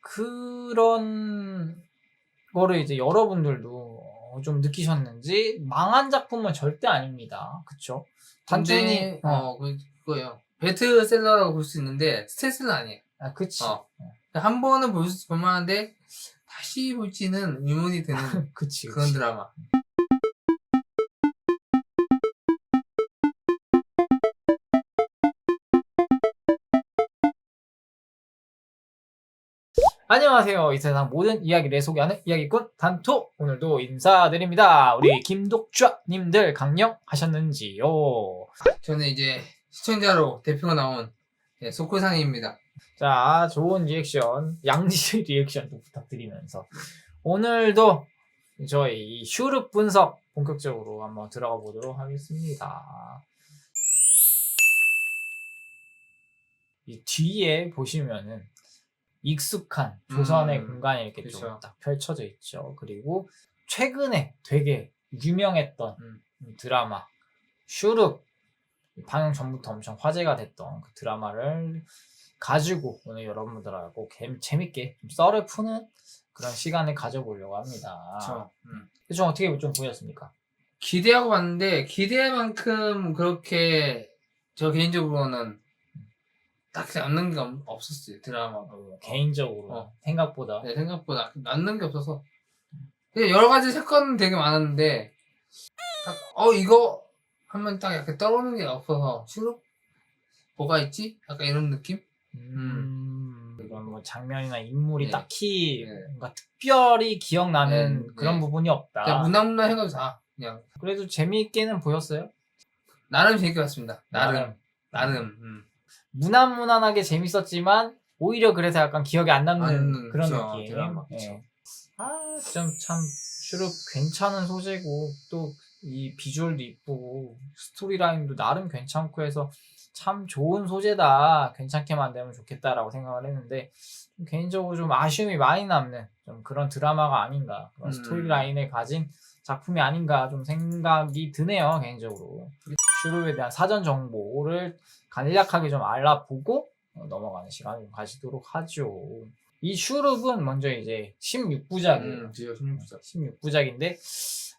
그런 거를 이제 여러분들도 어, 좀 느끼셨는지 망한 작품은 절대 아닙니다. 그쵸? 단순히 어, 어 그- 그거예요. 베스트셀러라고 볼 수 있는데 스트레스는 아니에요. 아, 그치. 어. 한 번은 볼 수- 볼만한데 다시 볼지는 의문이 드는 그치. 그런 그치. 드라마. 안녕하세요. 이 세상 모든 이야기를 소개하는 이야기꾼 단토. 오늘도 인사드립니다. 우리 김독좌님들 강령하셨는지요? 저는 이제 시청자로 대표가 나온 네, 소코상입니다. 자, 좋은 리액션, 양지 리액션도 부탁드리면서 오늘도 저희 이 슈룹 분석 본격적으로 한번 들어가 보도록 하겠습니다. 이 뒤에 보시면은 익숙한 조선의 음, 공간이 이렇게 좀 그쵸. 딱 펼쳐져 있죠. 그리고 최근에 되게 유명했던 음. 드라마 슈룹 방영 전부터 엄청 화제가 됐던 그 드라마를 가지고 오늘 여러분들하고 개- 재밌게 좀 썰을 푸는 그런 시간을 가져보려고 합니다. 그렇죠. 음. 좀 어떻게 좀 보셨습니까? 기대하고 봤는데 기대할 만큼 그렇게 저 개인적으로는 딱히 남는 게 없- 없었어요 드라마가. 어, 개인적으로 어. 생각보다 내 생각보다 남는 게 없어서 근데 여러 가지 사건은 되게 많았는데 딱, 어 이거 하면 딱 약간 떠오르는 게 없어서 슈룹 뭐가 있지? 약간 이런 느낌? 음, 이런 뭐 장면이나 인물이 네. 딱히 네. 뭔가 특별히 기억나는 네, 그런 네. 부분이 없다. 그냥 무난무난 해가지고 다 그냥 그래도 재미있게는 보였어요. 나름 재밌게 봤습니다. 나름 나름. 나름 음. 무난무난하게 재밌었지만 오히려 그래서 약간 기억에 안 남는 안, 그런 그쵸, 느낌. 드라마, 예. 그쵸. 아, 좀참 슈룹 괜찮은 소재고 또 이 비주얼도 이쁘고 스토리라인도 나름 괜찮고 해서 참 좋은 소재다. 괜찮게 만들면 좋겠다라고 생각을 했는데 좀 개인적으로 좀 아쉬움이 많이 남는 좀 그런 드라마가 아닌가 그런 음. 스토리라인을 가진 작품이 아닌가 좀 생각이 드네요 개인적으로 슈룹에 대한 사전 정보를 간략하게 좀 알아보고 어, 넘어가는 시간을 좀 가지도록 하죠. 이 슈룹은 먼저 이제 16부작이에요. 음, 지역 16부작. 16부작인데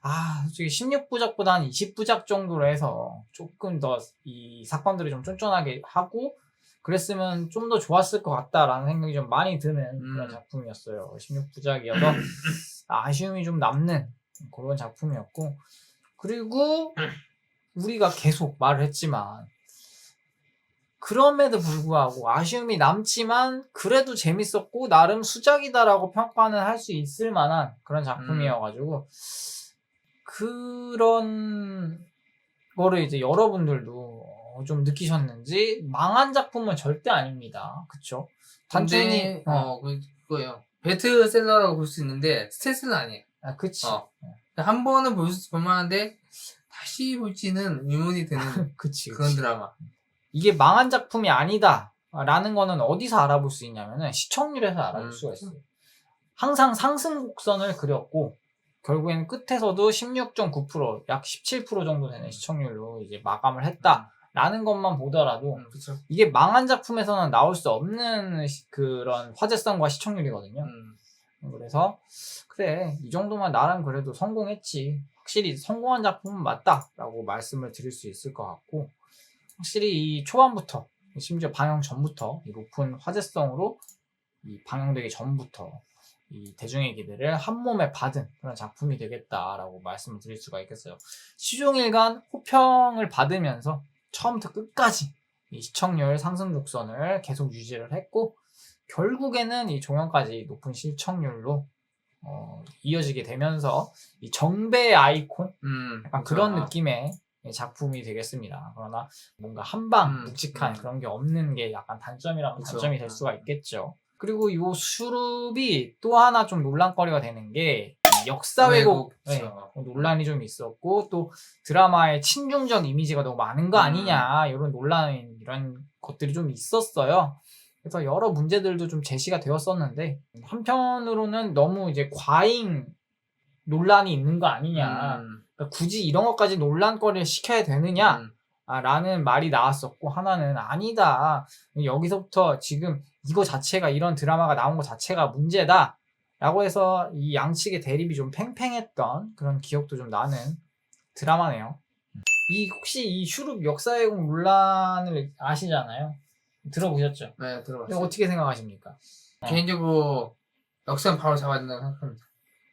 아 솔직히 16부작보다 한 20부작 정도로 해서 조금 더 이 사건들을 좀 쫀쫀하게 하고 그랬으면 좀 더 좋았을 것 같다라는 생각이 좀 많이 드는 그런 음. 작품이었어요. 16부작이어서 아쉬움이 좀 남는 그런 작품이었고 그리고 우리가 계속 말을 했지만 그럼에도 불구하고 아쉬움이 남지만 그래도 재밌었고 나름 수작이다라고 평가는 할 수 있을 만한 그런 작품이어가지고 그런 거를 이제 여러분들도 어, 좀 느끼셨는지 망한 작품은 절대 아닙니다. 그쵸? 단순히 어, 어 그- 그거예요. 베스트셀러라고 볼 수 있는데 스트레스는 아니에요. 아, 그치. 어. 한 번은 볼 수- 볼만한데 다시 볼지는 의문이 드는 그치. 그런 드라마. 이게 망한 작품이 아니다. 라는 거는 어디서 알아볼 수 있냐면은 시청률에서 알아볼 음. 수가 있어요. 항상 상승 곡선을 그렸고 결국에는 끝에서도 16.9%, 약 17% 정도 되는 시청률로 이제 마감을 했다라는 것만 보더라도 음, 그쵸. 이게 망한 작품에서는 나올 수 없는 시- 그런 화제성과 시청률이거든요. 음, 그래서 그래 이 정도만 나름 그래도 성공했지 확실히 성공한 작품은 맞다라고 말씀을 드릴 수 있을 것 같고 확실히 이 초반부터 심지어 방영 전부터 이 높은 화제성으로 이 방영되기 전부터 이 대중의 기대를 한 몸에 받은 그런 작품이 되겠다라고 말씀을 드릴 수가 있겠어요. 시종일관 호평을 받으면서 처음부터 끝까지 이 시청률 상승 곡선을 계속 유지를 했고 결국에는 이 종영까지 높은 시청률로 어, 이어지게 되면서 이 정배의 아이콘 음, 약간 그쵸. 그런 아, 느낌의 작품이 되겠습니다. 그러나 뭔가 한방 음, 묵직한 음. 그런 게 없는 게 약간 단점이라면 그쵸. 단점이 될 수가 있겠죠. 그리고 요 슈룹이 또 하나 좀 논란거리가 되는 게이 역사 왜곡 왜곡. 네, 논란이 좀 있었고 또 드라마의 친중적 이미지가 너무 많은 거 음. 아니냐 이런 논란 이런 것들이 좀 있었어요. 그래서 여러 문제들도 좀 제시가 되었었는데 한편으로는 너무 이제 과잉 논란이 있는 거 아니냐 음, 그러니까 굳이 이런 것까지 논란거리를 시켜야 되느냐 음, 라는 말이 나왔었고 하나는 아니다 여기서부터 지금 이거 자체가 이런 드라마가 나온 것 자체가 문제다 라고 해서 이 양측의 대립이 좀 팽팽했던 그런 기억도 좀 나는 드라마네요 이 혹시 이 슈룹 역사왜곡 논란을 아시잖아요 들어보셨죠? 네, 들어봤어요. 어떻게 생각하십니까? 어. 개인적으로 역사는 바로 잡아야 된다고 생각합니다.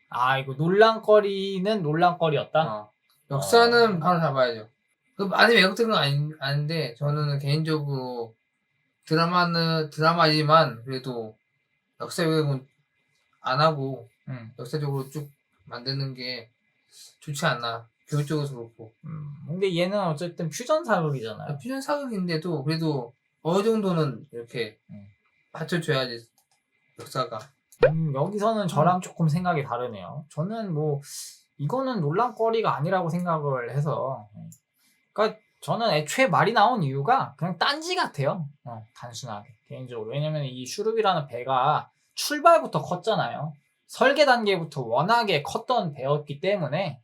아 이거 논란거리는 논란거리였다? 어. 역사는 바로 잡아야죠. 그 많이 왜곡된 건 아닌, 아닌데 저는 개인적으로 드라마는 드라마지만 그래도 역사 왜곡은 안 하고 음, 역사적으로 쭉 만드는 게 좋지 않나. 교육적으로도 그렇고. 음, 근데 얘는 어쨌든 퓨전 사극이잖아요 퓨전 사극인데도 그래도 어느 정도는 이렇게 음. 받쳐줘야지 역사가. 음, 여기서는 저랑 조금 생각이 다르네요. 저는 뭐 이거는 논란거리가 아니라고 생각을 해서 그러니까 저는 애초에 말이 나온 이유가 그냥 딴지 같아요. 어, 단순하게 개인적으로 왜냐면 이 슈룹이라는 배가 출발부터 컸잖아요. 설계 단계부터 워낙에 컸던 배였기 때문에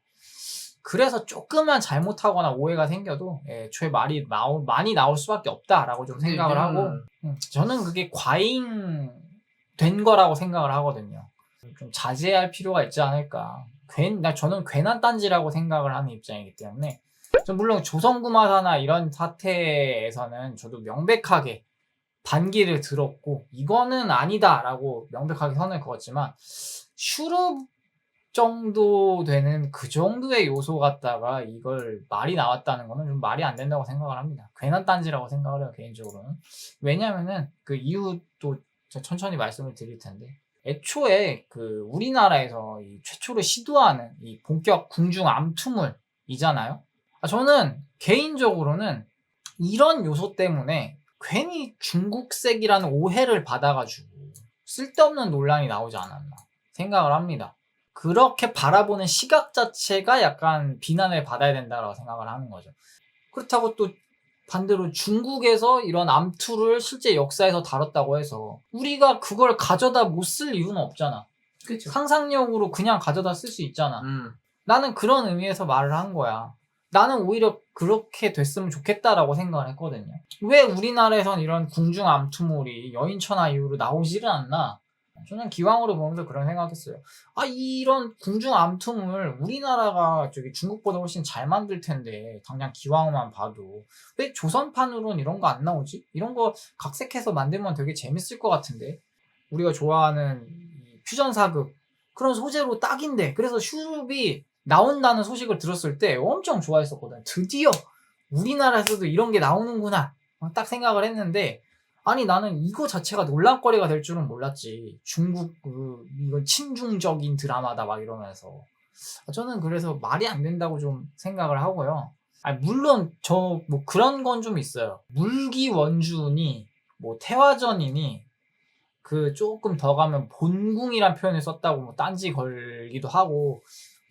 그래서 조금만 잘못하거나 오해가 생겨도 애초에 말이 나오, 많이 나올 수밖에 없다라고 좀 생각을 하고 음, 저는 그게 과잉 된 거라고 생각을 하거든요. 좀 자제할 필요가 있지 않을까. 괜, 나 저는 괜한 딴지라고 생각을 하는 입장이기 때문에. 저 물론 조선구마사나 이런 사태에서는 저도 명백하게 반기를 들었고, 이거는 아니다라고 명백하게 선을 그었지만, 슈룹 정도 되는 그 정도의 요소 갖다가 이걸 말이 나왔다는 거는 좀 말이 안 된다고 생각을 합니다. 괜한 딴지라고 생각을 해요, 개인적으로는. 왜냐면은 그 이유도 제가 천천히 말씀을 드릴 텐데 애초에 그 우리나라에서 이 최초로 시도하는 이 본격 궁중 암투물이잖아요. 아, 저는 개인적으로는 이런 요소 때문에 괜히 중국색이라는 오해를 받아가지고 쓸데없는 논란이 나오지 않았나 생각을 합니다. 그렇게 바라보는 시각 자체가 약간 비난을 받아야 된다고 생각을 하는 거죠. 그렇다고 또 반대로 중국에서 이런 암투를 실제 역사에서 다뤘다고 해서 우리가 그걸 가져다 못 쓸 이유는 없잖아. 그렇죠. 상상력으로 그냥 가져다 쓸 수 있잖아. 음. 나는 그런 의미에서 말을 한 거야. 나는 오히려 그렇게 됐으면 좋겠다라고 생각을 했거든요. 왜 우리나라에선 이런 궁중 암투물이 여인천하 이후로 나오지를 않나? 저는 기왕으로 보면서 그런 생각했어요. 아 이런 궁중 암투물 우리나라가 저기 중국보다 훨씬 잘 만들 텐데 당장 기왕만 봐도 왜 조선판으로는 이런 거 안 나오지? 이런 거 각색해서 만들면 되게 재밌을 것 같은데 우리가 좋아하는 이 퓨전 사극 그런 소재로 딱인데 그래서 슈룹이 나온다는 소식을 들었을 때 엄청 좋아했었거든. 드디어 우리나라에서도 이런 게 나오는구나 딱 생각을 했는데 아니 나는 이거 자체가 논란거리가 될 줄은 몰랐지. 중국 그 이건 친중적인 드라마다 막 이러면서 저는 그래서 말이 안 된다고 좀 생각을 하고요. 아 물론 저 뭐 그런 건 좀 있어요. 물기 원준이 뭐 태화전이니 그 조금 더 가면 본궁이란 표현을 썼다고 뭐 딴지 걸기도 하고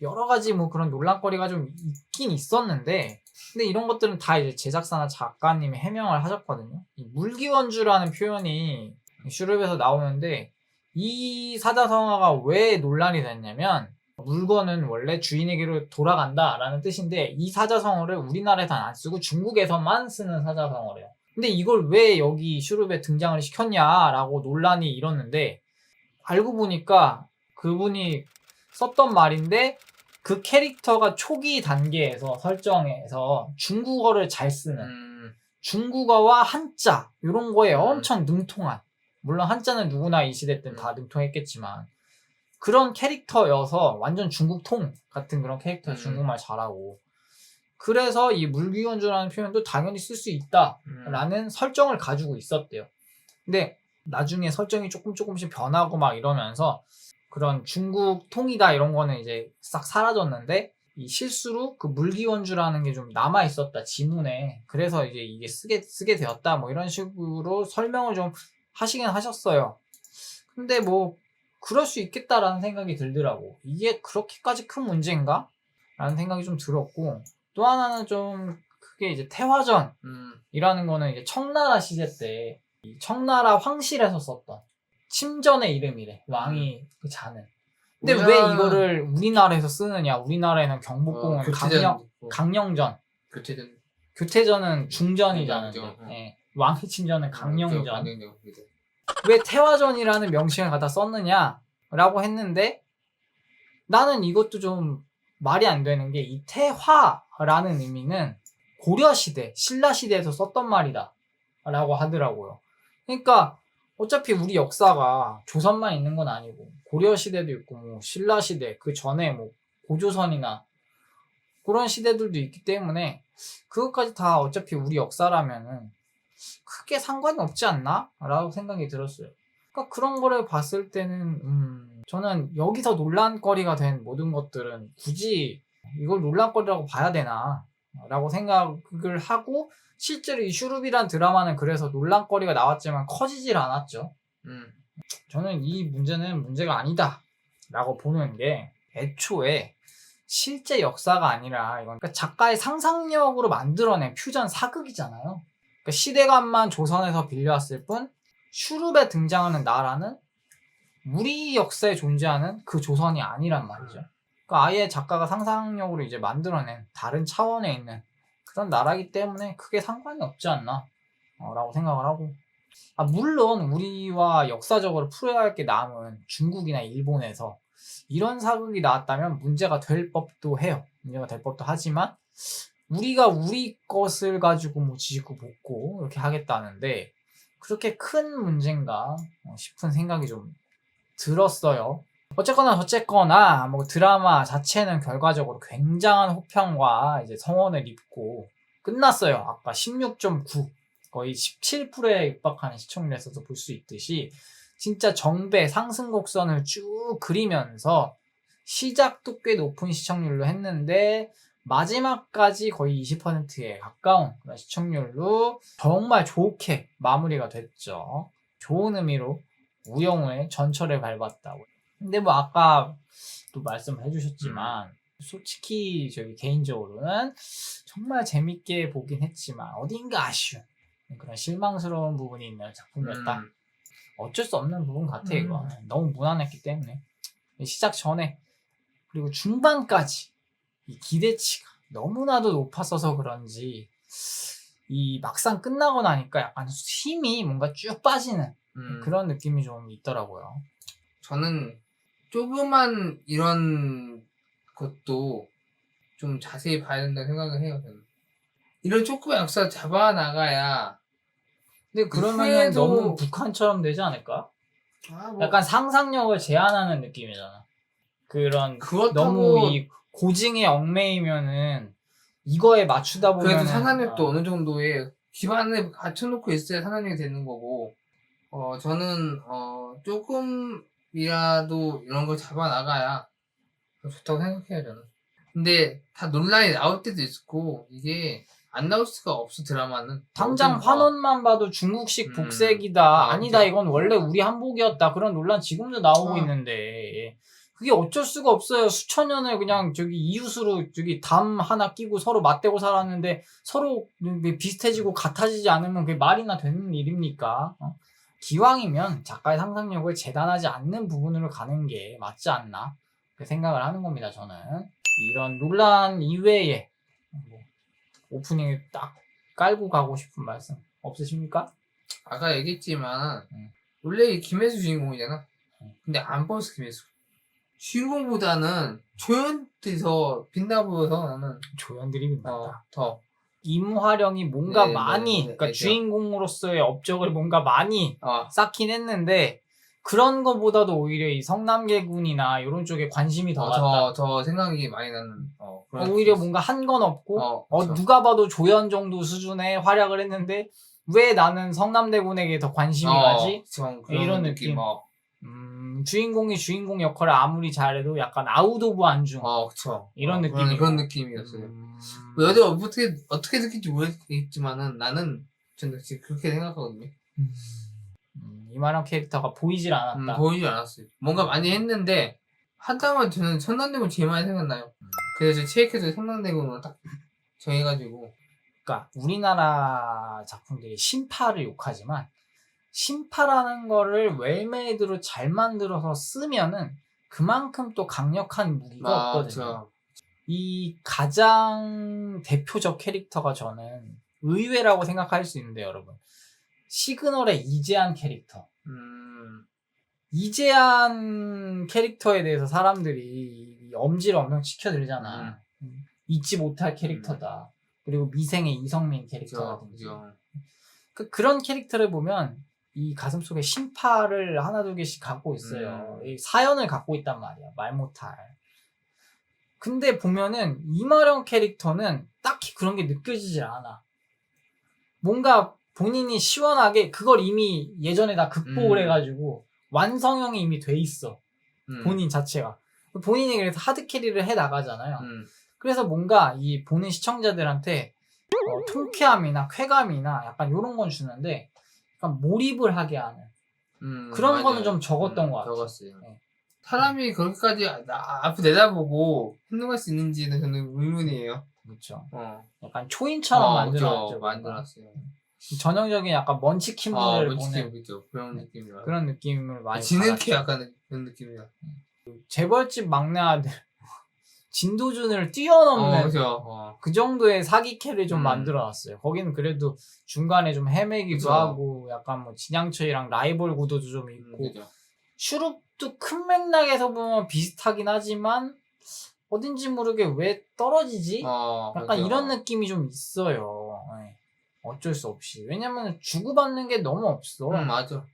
여러 가지 뭐 그런 논란거리가 좀 있긴 있었는데 근데 이런 것들은 다 이제 제작사나 작가님이 해명을 하셨거든요. 이 물기원주라는 표현이 슈룹에서 나오는데 이 사자성어가 왜 논란이 됐냐면 물건은 원래 주인에게로 돌아간다 라는 뜻인데 이 사자성어를 우리나라에서는 안 쓰고 중국에서만 쓰는 사자성어래요. 근데 이걸 왜 여기 슈룹에 등장을 시켰냐라고 논란이 일었는데 알고 보니까 그분이 썼던 말인데 그 캐릭터가 초기 단계에서 설정에서 중국어를 잘 쓰는 음. 중국어와 한자 이런 거에 음. 엄청 능통한 물론 한자는 누구나 이 시대 때는 다 능통했겠지만 그런 캐릭터여서 완전 중국통 같은 그런 캐릭터 음. 중국말 잘하고 그래서 이 물귀원주라는 표현도 당연히 쓸 수 있다 음. 라는 설정을 가지고 있었대요. 근데 나중에 설정이 조금 조금씩 변하고 막 이러면서 그런 중국 통이다 이런 거는 이제 싹 사라졌는데 이 실수로 그 물기원주라는 게 좀 남아 있었다 지문에 그래서 이제 이게 쓰게 쓰게 되었다 뭐 이런 식으로 설명을 좀 하시긴 하셨어요. 근데 뭐 그럴 수 있겠다라는 생각이 들더라고. 이게 그렇게까지 큰 문제인가? 라는 생각이 좀 들었고 또 하나는 좀 크게 이제 태화전 음. 이라는 거는 이제 청나라 시대 때이 청나라 황실에서 썼던 침전의 이름이래 왕이 그 자는. 근데 왜 우리나라- 이거를 우리나라에서 쓰느냐? 우리나라에는 경복궁은 어, 강령 있고, 강령전 교체전 교태전은 중전이잖아요. 중전이죠. 예. 왕이친전은 강령전. 강령전. 그죠. 왜 태화전이라는 명칭을 갖다 썼느냐라고 했는데 나는 이것도 좀 말이 안 되는 게 이 태화라는 의미는 고려 시대, 신라 시대에서 썼던 말이다라고 하더라고요. 그러니까 어차피 우리 역사가 조선만 있는 건 아니고 고려 시대도 있고 뭐 신라 시대 그 전에 뭐 고조선이나 그런 시대들도 있기 때문에 그것까지 다 어차피 우리 역사라면은 크게 상관이 없지 않나? 라고 생각이 들었어요. 그러니까 그런 거를 봤을 때는 음, 저는 여기서 논란거리가 된 모든 것들은 굳이 이걸 논란거리라고 봐야 되나? 라고 생각을 하고 실제로 이 슈룹이란 드라마는 그래서 논란거리가 나왔지만 커지질 않았죠. 음. 저는 이 문제는 문제가 아니다. 라고 보는 게 애초에 실제 역사가 아니라 이건 그러니까 작가의 상상력으로 만들어낸 퓨전 사극이잖아요. 그러니까 시대감만 조선에서 빌려왔을 뿐 슈룹에 등장하는 나라는 우리 역사에 존재하는 그 조선이 아니란 말이죠. 그러니까 아예 작가가 상상력으로 이제 만들어낸 다른 차원에 있는 그런 나라이기 때문에 크게 상관이 없지 않나 어, 라고 생각을 하고 아, 물론 우리와 역사적으로 풀어야 할 게 남은 중국이나 일본에서 이런 사극이 나왔다면 문제가 될 법도 해요. 문제가 될 법도 하지만 우리가 우리 것을 가지고 뭐 지고 볶고 이렇게 하겠다는데 그렇게 큰 문제인가 어, 싶은 생각이 좀 들었어요. 어쨌거나 어쨌거나 뭐 드라마 자체는 결과적으로 굉장한 호평과 이제 성원을 입고 끝났어요. 아까 16.9 거의 17%에 육박하는 시청률에서도 볼 수 있듯이 진짜 정배 상승 곡선을 쭉 그리면서 시작도 꽤 높은 시청률로 했는데 마지막까지 거의 20%에 가까운 그런 시청률로 정말 좋게 마무리가 됐죠. 좋은 의미로 우영우의 전철을 밟았다고. 근데 뭐 아까 또 말씀해 주셨지만 솔직히 저기 개인적으로는 정말 재밌게 보긴 했지만 어딘가 아쉬운 그런 실망스러운 부분이 있는 작품이었다. 음. 어쩔 수 없는 부분 같아 이거 음. 너무 무난했기 때문에 시작 전에 그리고 중반까지 이 기대치가 너무나도 높았어서 그런지 이 막상 끝나고 나니까 약간 힘이 뭔가 쭉 빠지는 음. 그런 느낌이 좀 있더라고요. 저는 조그만 이런 것도 좀 자세히 봐야 된다고 생각을 해요. 저는. 이런 조그만 역사 잡아 나가야 근데 그러면 후에도- 너무 북한처럼 되지 않을까? 아, 뭐 약간 상상력을 제한하는 느낌이잖아. 그런 그렇다고 너무 이 고증에 얽매이면은 이거에 맞추다 보면 그래도 상상력도 어느 정도의 기반을 갖춰놓고 있어야 상상력이 되는 거고 어 저는 어 조금 이라도 이런 걸 잡아 나가야 좋다고 생각해요 저는 근데 다 논란이 나올 때도 있고 이게 안 나올 수가 없어 드라마는 당장. 환원만 봐도 중국식 음. 복색이다. 아, 아니다. 그죠. 이건 원래 우리 한복이었다. 그런 논란 지금도 나오고 어. 있는데 그게 어쩔 수가 없어요. 수천 년을 그냥 저기 이웃으로 저기 담 하나 끼고 서로 맞대고 살았는데 서로 비슷해지고 같아지지 않으면 그게 말이나 되는 일입니까? 어? 기왕이면 작가의 상상력을 재단하지 않는 부분으로 가는 게 맞지 않나? 그 생각을 하는 겁니다. 저는 이런 논란 이외에 뭐 오프닝에 딱 깔고 가고 싶은 말씀 없으십니까? 아까 얘기했지만 음. 원래 이 김혜수 주인공이잖아 음. 근데 안 뽑았어 김혜수 주인공보다는 조연들이 더 빛나 보여서 나는 조연 드립이 어. 더 임화령이 뭔가 네, 많이, 네, 네, 그러니까 알죠. 주인공으로서의 업적을 뭔가 많이 어, 쌓긴 했는데 그런 거보다도 오히려 이 성남계군이나 이런 쪽에 관심이 더 갔다. 더, 더 생각이 많이 나는 어, 어, 그런 오히려 느낌이 뭔가 한 건 없고. 어, 어. 누가 봐도 조연 정도 수준의 활약을 했는데 왜 나는 성남대군에게 더 관심이 어, 가지? 그쵸. 그런 이런 느낌. 어, 음, 주인공이 주인공 역할을 아무리 잘해도 약간 아웃 오브 안중. 어 그쵸. 이런 어, 느낌이고. 그런, 그런 느낌이었어요. 음, 뭐 여들 어떻게 어떻게 느낄지 모르겠지만은 나는 저는 지금 그렇게 생각하거든요. 음, 이만한 캐릭터가 보이질 않았다. 음, 보이지 않았어요. 뭔가 많이 했는데 하다만 저는 천남대군 제일 많이 생각나요. 음. 그래서 체크해서 천남대군으로 딱 정해가지고. 그러니까 우리나라 작품들이 신파를 욕하지만 신파라는 거를 웰메이드로 잘 만들어서 쓰면은 그만큼 또 강력한 무기가 아, 없거든요. 그쵸. 이 가장 대표적 캐릭터가 저는 의외라고 생각할 수 있는데 여러분. 시그널의 이재한 캐릭터. 음, 이재한 캐릭터에 대해서 사람들이 엄지를 엄청 치켜들잖아. 음, 잊지 못할 캐릭터다. 그리고 미생의 이성민 캐릭터라든지. 그죠. 그, 그런 캐릭터를 보면 이 가슴 속에 심파를 하나 두 개씩 갖고 있어요. 음. 이 사연을 갖고 있단 말이야. 말 못할. 근데 보면은 이마령 캐릭터는 딱히 그런 게 느껴지질 않아. 뭔가 본인이 시원하게 그걸 이미 예전에 다 극복을 음. 해가지고 완성형이 이미 돼 있어. 음, 본인 자체가. 본인이 그래서 하드캐리를 해 나가잖아요. 음, 그래서 뭔가 이 보는 시청자들한테 어, 통쾌함이나 쾌감이나 약간 이런 건 주는데 약간 몰입을 하게 하는 음, 그런 맞아요. 거는 좀 적었던 음, 것 같아요. 적었어요. 네. 사람이 그렇게까지 나- 앞을 내다보고 행동할 수 있는지는 저는 의문이에요. 그렇죠. 어. 약간 초인처럼 어, 만들어놨죠. 그죠. 만들어놨어요. 전형적인 약간 먼치킨을 아, 보는 그죠. 그런 느낌이라. 그런 느낌을 많이 지능캐 받았죠. 약간 그런 느낌이야. 재벌집 막내 아들 진도준을 어, 뛰어넘는 그죠. 어. 그 정도의 사기캐를 좀 음. 만들어놨어요. 거기는 그래도 중간에 좀 헤매기도 그죠. 하고 약간 뭐 진양철이랑 라이벌 구도도 좀 음, 있고 그죠. 슈룹도 큰 맥락에서 보면 비슷하긴 하지만 어딘지 모르게 왜 떨어지지? 어, 약간 그죠. 이런 느낌이 좀 있어요. 네. 어쩔 수 없이. 왜냐면 주고받는 게 너무 없어. 음, 맞아.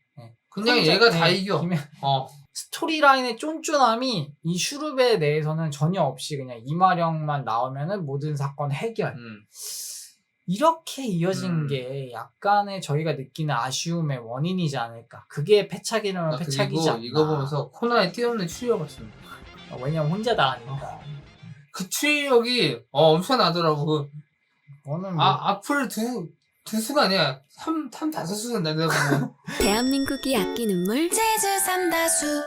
네. 그냥 얘가 다 네, 이겨. 김- 어. 스토리라인의 쫀쫀함이 이 슈룹에 대해서는 전혀 없이 그냥 이마령만 나오면은 모든 사건 해결. 음. 이렇게 이어진 음. 게 약간의 저희가 느끼는 아쉬움의 원인이지 않을까. 그게 패착이라면 나 패착이지 그리고 않나. 이거 보면서 코나에 뛰어넘는 추리가 봤습니다. 어, 왜냐면 혼자 다 하니까. 그 추리력이 어, 엄청나더라고. 그, 뭐 아, 앞을 두, 두 수가 아니야. 삼, 삼, 다섯 수가 나더라고. 대한민국이 아끼는 물 제주 삼다수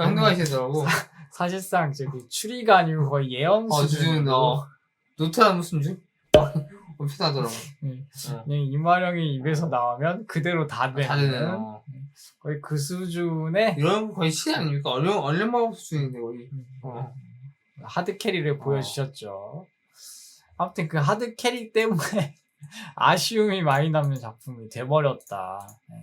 행동하시더라고. 사실상 저기 추리가 아니고 거의 예언 어, 수준. 수준, 어. 노트나 무슨 줄? 엄청나더라고. 네. 어. 그냥 이마령이 입에서 나오면 그대로 다 되는. 다 되네. 어. 거의 그 수준의 이런 거 거의 시 아닙니까? 얼른, 얼른 먹을 수준인데, 거의. 어. 하드 캐리를 보여주셨죠. 아무튼 그 하드 캐리 때문에 아쉬움이 많이 남는 작품이 돼버렸다. 네.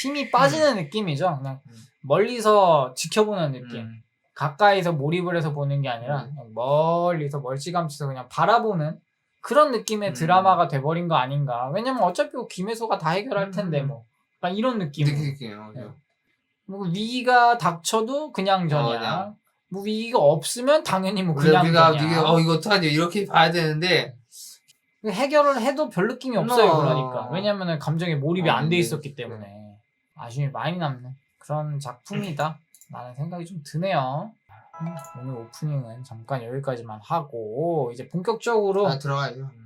힘이 빠지는 느낌이죠. 그냥 음. 멀리서 지켜보는 느낌. 음. 가까이서 몰입을 해서 보는 게 아니라 음. 그냥 멀리서 멀찌감치서 그냥 바라보는 그런 느낌의 음. 드라마가 돼버린 거 아닌가. 왜냐면 어차피 뭐 김혜소가 다 해결할 텐데 음. 뭐. 약간 이런 느낌. 느끼게요. 그죠? 뭐 위기가 닥쳐도 그냥 전이야. 어, 그냥. 뭐 위기가 없으면 당연히 뭐 그냥 우리가 전이야. 어, 이거 어떡하지? 이렇게 봐야 되는데, 해결을 해도 별 느낌이 없어요. 어. 그러니까 왜냐면은 감정에 몰입이 어, 안돼 네. 있었기 때문에 아쉬움이 많이 남는 그런 작품이다. 라는 생각이 좀 드네요. 음, 오늘 오프닝은 잠깐 여기까지만 하고 이제 본격적으로 아, 들어가야죠. 음.